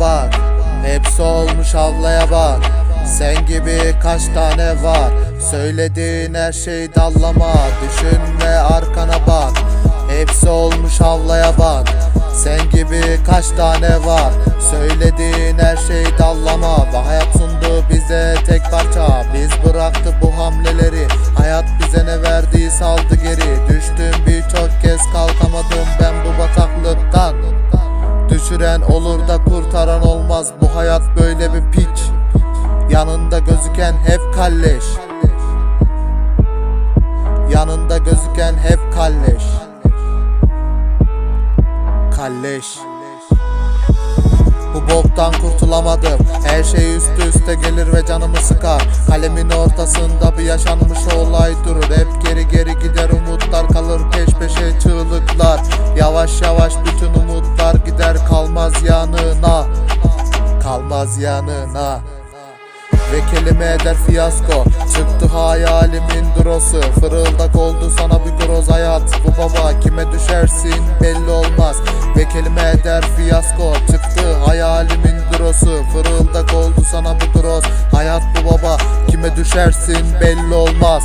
bak. Hepsi olmuş avlaya bak. Sen gibi kaç tane var? Söylediğin her şey dallama. Düşünme arkana bak. Hepsi olmuş avlaya bak. Sen gibi kaç tane var? Söylediğin her şey dallama. Ve hayat sundu bize tek parça. Biz bıraktı bu hamleleri. Hayat bize ne verdi saldı geri. Düştüm birçok kez kalkamadım ben Düşüren olur da kurtaran olmaz. Bu hayat böyle bir piç? Yanında gözüken hep kalleş. Yanında gözüken hep kalleş. Kalleş. Bu boktan kurtulamadım. Her şey üstü üste gelir ve canımı sıkar. Kalemin ortasında bir yaşanmış olay durur. Hep geri geri gider umutlar kalmaz yanına. Kalmaz yanına. Ve kelime eder fiyasko. Çıktı hayalimin drosu Fırıldak oldu sana bir groz hayat. Bu baba kime düşersin belli olmaz. Ve kelime eder fiyasko. Çıktı hayalimin drosu Fırıldak oldu sana bir groz. Hayat bu baba Kime düşersin belli olmaz